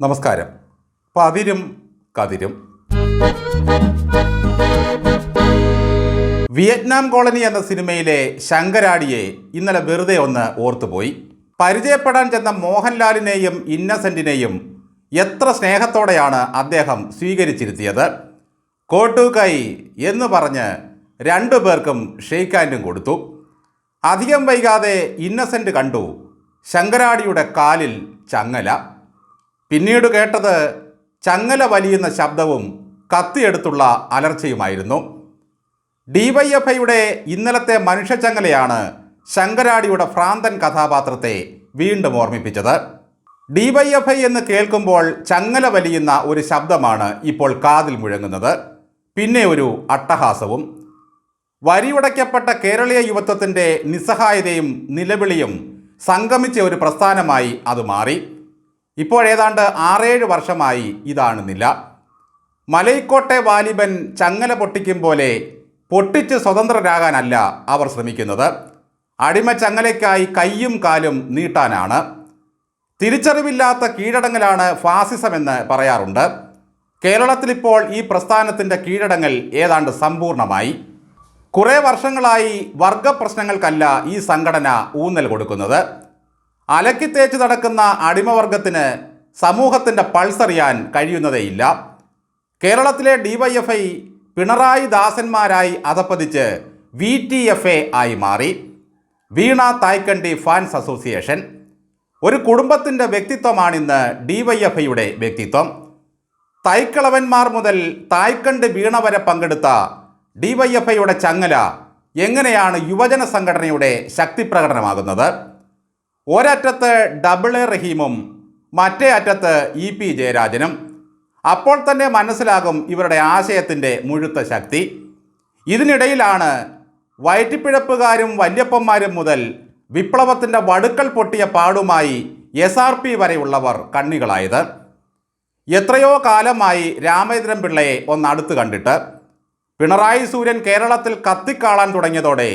നമസ്കാരം. പതിരും കതിരും. Vietnam colony എന്ന സിനിമയിലെ ശങ്കരാടിയെ ഇന്നലെ വെറുതെ ഒന്ന് ഓർത്തുപോയി. പരിചയപ്പെടാൻ ചെന്ന മോഹൻലാലിനെയും ഇന്നസെന്റിനെയും എത്ര സ്നേഹത്തോടെയാണ് അദ്ദേഹം സ്വീകരിച്ചിരുത്തിയത്. കോട്ടൂക്കൈ എന്ന് പറഞ്ഞ് രണ്ടു പേർക്കും ഷെയ്ക്ക് ഹാൻഡും കൊടുത്തു. അധികം വൈകാതെ ഇന്നസെന്റ് കണ്ടു. ശങ്കരാടിയുടെ കാലിൽ ചങ്ങല. പിന്നീട് കേട്ടത് ചങ്ങല വലിയുന്ന ശബ്ദവും കത്തിയെടുത്തുള്ള അലർച്ചയുമായിരുന്നു. ഡിവൈഎഫ്ഐയുടെ ഇന്നലത്തെ മനുഷ്യച്ചങ്ങലയാണ് ശങ്കരാടിയുടെ ഭ്രാന്തൻ കഥാപാത്രത്തെ വീണ്ടും ഓർമ്മിപ്പിച്ചത്. ഡിവൈഎഫ്ഐ എന്ന് കേൾക്കുമ്പോൾ ചങ്ങല വലിയുന്ന ഒരു ശബ്ദമാണ് ഇപ്പോൾ കാതിൽ മുഴങ്ങുന്നത്. പിന്നെ ഒരു അട്ടഹാസവും. വരിയുടയ്ക്കപ്പെട്ട കേരളീയ യുവത്വത്തിന്റെ നിസ്സഹായതയും നിലവിളിയും സംഗമിച്ച ഒരു പ്രസ്ഥാനമായി അത് മാറി. ഇപ്പോഴേതാണ്ട് ആറേഴ് വർഷമായി ഇതാണ് നില. മലൈക്കോട്ടെ വാലിബൻ ചങ്ങല പൊട്ടിക്കും പോലെ പൊട്ടിച്ച് സ്വതന്ത്രരാകാനല്ല അവർ ശ്രമിക്കുന്നത്. അടിമ ചങ്ങലയ്ക്കായി കയ്യും കാലും നീട്ടാനാണ്. തിരിച്ചറിവില്ലാത്ത കീഴടങ്ങലാണ് ഫാസിസമെന്ന് പറയാറുണ്ട്. കേരളത്തിലിപ്പോൾ ഈ പ്രസ്ഥാനത്തിന്റെ കീഴടങ്ങൽ ഏതാണ്ട് സമ്പൂർണമായി. കുറേ വർഷങ്ങളായി വർഗ പ്രശ്നങ്ങൾക്കല്ല ഈ സംഘടന ഊന്നൽ കൊടുക്കുന്നത്. അലക്കിത്തേച്ച് നടക്കുന്ന അടിമവർഗത്തിന് സമൂഹത്തിന്റെ പൾസറിയാൻ കഴിയുന്നതേയില്ല. കേരളത്തിലെ ഡിവൈഎഫ്ഐ പിണറായി ദാസന്മാരായി അധപ്പതിച്ച് വി ടി എഫ് എ ആയി മാറി. വീണ തായ്ക്കണ്ടി ഫാൻസ് അസോസിയേഷൻ ഒരു കുടുംബത്തിന്റെ വ്യക്തിത്വമാണിന്ന് ഡിവൈഎഫ്ഐയുടെ വ്യക്തിത്വം. തൈക്കളവന്മാർ മുതൽ തായ്ക്കണ്ട് വീണ വരെ പങ്കെടുത്ത ഡിവൈഎഫ്ഐയുടെ ചങ്ങല എങ്ങനെയാണ് യുവജന സംഘടനയുടെ ശക്തി പ്രകടനമാകുന്നത് ഒരറ്റത്ത് ഡബിൾ എ റഹീമും മറ്റേ അറ്റത്ത് ഇ പി ജയരാജനും. അപ്പോൾ തന്നെ മനസ്സിലാകും ഇവരുടെ ആശയത്തിന്റെ മുഴുത്ത ശക്തി. ഇതിനിടയിലാണ് വയറ്റിപ്പിഴപ്പുകാരും വല്യപ്പന്മാരും മുതൽ വിപ്ലവത്തിന്റെ വടുക്കൾ പൊട്ടിയ പാടുമായി എസ് ആർ പി വരെയുള്ളവർ കണ്ണികളായത്. എത്രയോ കാലമായി രാമേന്ദ്രൻ പിള്ളയെ ഒന്ന് അടുത്ത് കണ്ടിട്ട് പിണറായി സൂര്യൻ കേരളത്തിൽ കത്തിക്കാളാൻ തുടങ്ങിയതോടെ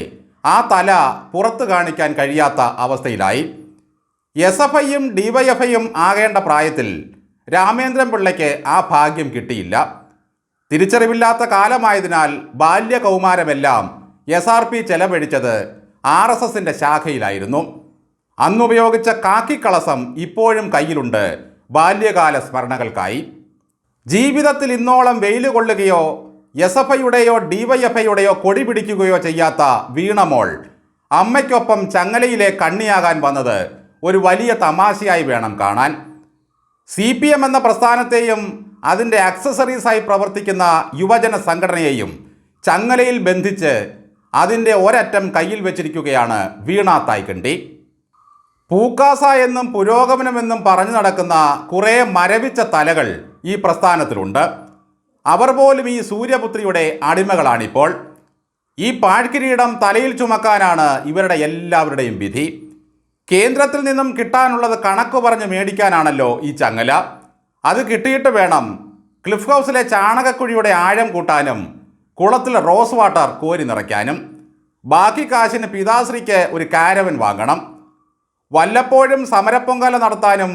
ആ തല പുറത്തു കാണിക്കാൻ കഴിയാത്ത അവസ്ഥയിലായി. എസ് എഫ് ഐയും ഡിവൈഎഫ്ഐയും ആകേണ്ട പ്രായത്തിൽ രാമേന്ദ്രൻ പിള്ളയ്ക്ക് ആ ഭാഗ്യം കിട്ടിയില്ല. തിരിച്ചറിവില്ലാത്ത കാലമായതിനാൽ ബാല്യകൗമാരമെല്ലാം എസ് ആർ പി ചെലവഴിച്ചത് ആർ എസ് എസിന്റെ ശാഖയിലായിരുന്നു. അന്നുപയോഗിച്ച കാക്കിക്കളസം ഇപ്പോഴും കയ്യിലുണ്ട്. ബാല്യകാല സ്മരണകൾക്കായി. ജീവിതത്തിൽ ഇന്നോളം വെയിൽ കൊള്ളുകയോ എസ് എഫ് ഐയുടെയോ ഡിവൈഎഫ്ഐയുടെയോ കൊടി പിടിക്കുകയോ ചെയ്യാത്ത വീണമോൾ അമ്മയ്ക്കൊപ്പം ചങ്ങലയിലെ കണ്ണിയാകാൻ വന്നത് ഒരു വലിയ തമാശയായി വേണം കാണാൻ. സി പി എം എന്ന പ്രസ്ഥാനത്തെയും അതിന്റെ ആക്സസറീസായി പ്രവർത്തിക്കുന്ന യുവജന സംഘടനയെയും ചങ്ങലയിൽ ബന്ധിച്ച് അതിന്റെ ഒരറ്റം കയ്യിൽ വെച്ചിരിക്കുകയാണ് വീണ തായ്ക്കണ്ടി പൂക്കാസ എന്നും പുരോഗമനമെന്നും പറഞ്ഞു നടക്കുന്ന കുറേ മരവിച്ച തലകൾ ഈ പ്രസ്ഥാനത്തിലുണ്ട്. അവർ പോലും ഈ സൂര്യപുത്രിയുടെ അടിമകളാണിപ്പോൾ. ഈ പാഴ്കിരീടം തലയിൽ ചുമക്കാനാണ് ഇവരുടെ എല്ലാവരുടെയും വിധി. കേന്ദ്രത്തിൽ നിന്നും കിട്ടാനുള്ളത് കണക്ക് പറഞ്ഞ് മേടിക്കാനാണല്ലോ ഈ ചങ്ങല. അത് കിട്ടിയിട്ട് വേണം. ക്ലിഫ് ഹൗസിലെ ചാണകക്കുഴിയുടെ ആഴം കൂട്ടാനും കുളത്തിൽ റോസ് വാട്ടർ കോരി നിറയ്ക്കാനും. ബാക്കി കാശിന് പിതാശ്രീക്ക് ഒരു കാരവൻ വാങ്ങണം. വല്ലപ്പോഴും സമരപ്പൊങ്കല നടത്താനും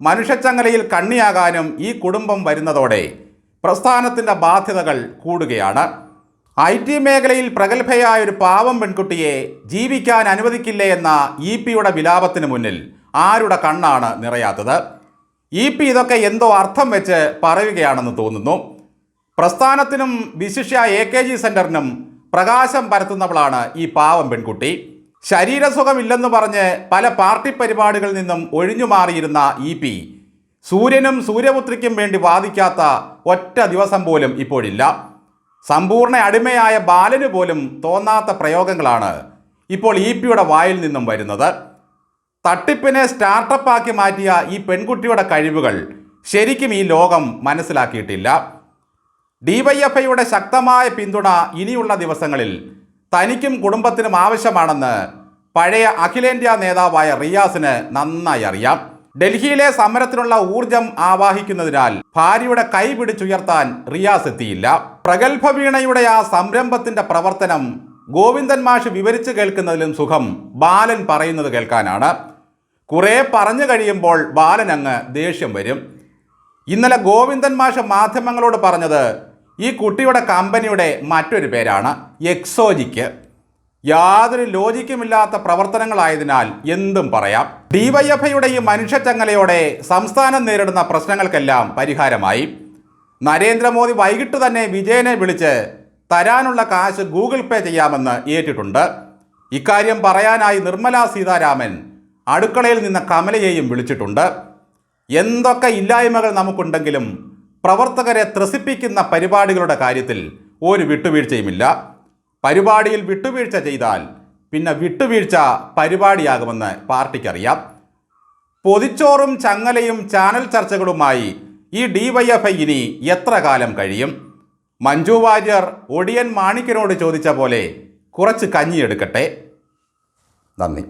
മനുഷ്യച്ചങ്ങലയിൽ കണ്ണിയാകാനും ഈ കുടുംബം വരുന്നതോടെ പ്രസ്ഥാനത്തിന്റെ ബാധ്യതകൾ കൂടുകയാണ്. ഐ ടി മേഖലയിൽ പ്രഗത്ഭയായ ഒരു പാവം പെൺകുട്ടിയെ ജീവിക്കാൻ അനുവദിക്കില്ലേ എന്ന ഇ പിയുടെ വിലാപത്തിന് മുന്നിൽ ആരുടെ കണ്ണാണ് നിറയാത്തത്? ഇ പി ഇതൊക്കെ എന്തോ അർത്ഥം വെച്ച് പറയുകയാണെന്ന് തോന്നുന്നു. പ്രസ്ഥാനത്തിനും വിശിഷ്യ എ കെ ജി സെന്ററിനും പ്രകാശം പരത്തുന്നവളാണ് ഈ പാവം പെൺകുട്ടി. ശരീരസുഖമില്ലെന്ന് പറഞ്ഞ് പല പാർട്ടി പരിപാടികളിൽ നിന്നും ഒഴിഞ്ഞു മാറിയിരുന്ന ഇ പി സൂര്യനും സൂര്യപുത്രിക്കും വേണ്ടി വാദിക്കാത്ത ഒറ്റ ദിവസം പോലും ഇപ്പോഴില്ല. സമ്പൂർണ അടിമയായ ബാലന് പോലും തോന്നാത്ത പ്രയോഗങ്ങളാണ് ഇപ്പോൾ ഇ പിയുടെ വായിൽ നിന്നും വരുന്നത്. തട്ടിപ്പിനെ സ്റ്റാർട്ടപ്പാക്കി മാറ്റിയ ഈ പെൺകുട്ടിയുടെ കഴിവുകൾ ശരിക്കും ഈ ലോകം മനസ്സിലാക്കിയിട്ടില്ല. ഡിവൈഎഫ്ഐയുടെ ശക്തമായ പിന്തുണ ഇനിയുള്ള ദിവസങ്ങളിൽ തനിക്കും കുടുംബത്തിനും ആവശ്യമാണെന്ന് പഴയ അഖിലേന്ത്യാ നേതാവായ റിയാസിന് നന്നായി അറിയാം. ഡൽഹിയിലെ സമരത്തിനുള്ള ഊർജം ആവാഹിക്കുന്നതിനാൽ ഭാര്യയുടെ കൈ പിടിച്ചുയർത്താൻ റിയാസ് എത്തിയില്ല. പ്രഗത്ഭ വീണയുടെ ആ സംരംഭത്തിന്റെ പ്രവർത്തനം ഗോവിന്ദൻ മാഷ് വിവരിച്ചു കേൾക്കുന്നതിലും സുഖം ബാലൻ പറയുന്നത് കേൾക്കാനാണ്. കുറേ പറഞ്ഞു കഴിയുമ്പോൾ ബാലൻ അങ്ങ് ദേഷ്യം വരും. ഇന്നലെ ഗോവിന്ദൻ മാഷ് മാധ്യമങ്ങളോട് പറഞ്ഞത് ഈ കുട്ടിയുടെ കമ്പനിയുടെ മറ്റൊരു പേരാണ് എക്സോജിക്ക്. യാതൊരു ലോജിക്കുമില്ലാത്ത പ്രവർത്തനങ്ങളായതിനാൽ എന്തും പറയാം. ഡിവൈഎഫ്ഐയുടെ ഈ മനുഷ്യച്ചങ്ങലയോടെ സംസ്ഥാനം നേരിടുന്ന പ്രശ്നങ്ങൾക്കെല്ലാം പരിഹാരമായി. നരേന്ദ്രമോദി വൈകിട്ട് തന്നെ വിജയനെ വിളിച്ച് തരാനുള്ള കാശ് ഗൂഗിൾ പേ ചെയ്യാമെന്ന് ഏറ്റിട്ടുണ്ട്. ഇക്കാര്യം പറയാനായി നിർമ്മല സീതാരാമൻ അടുക്കളയിൽ നിന്ന് കമലയെയും വിളിച്ചിട്ടുണ്ട്. എന്തൊക്കെ ഇല്ലായ്മകൾ നമുക്കുണ്ടെങ്കിലും പ്രവർത്തകരെ ത്രസിപ്പിക്കുന്ന പരിപാടികളുടെ കാര്യത്തിൽ ഒരു വിട്ടുവീഴ്ചയുമില്ല. പരിപാടിയിൽ വിട്ടുവീഴ്ച ചെയ്താൽ പിന്നെ വിട്ടുവീഴ്ച പരിപാടിയാകുമെന്ന് പാർട്ടിക്കറിയാം. പൊതിച്ചോറും ചങ്ങലയും ചാനൽ ചർച്ചകളുമായി ഈ ഡിവൈഎഫ്ഐ ഇനി എത്ര കാലം കഴിയും? മഞ്ജു വാര്യർ ഒടിയൻ മാണിക്കനോട് ചോദിച്ച പോലെ കുറച്ച് കഞ്ഞിയെടുക്കട്ടെ. നന്ദി.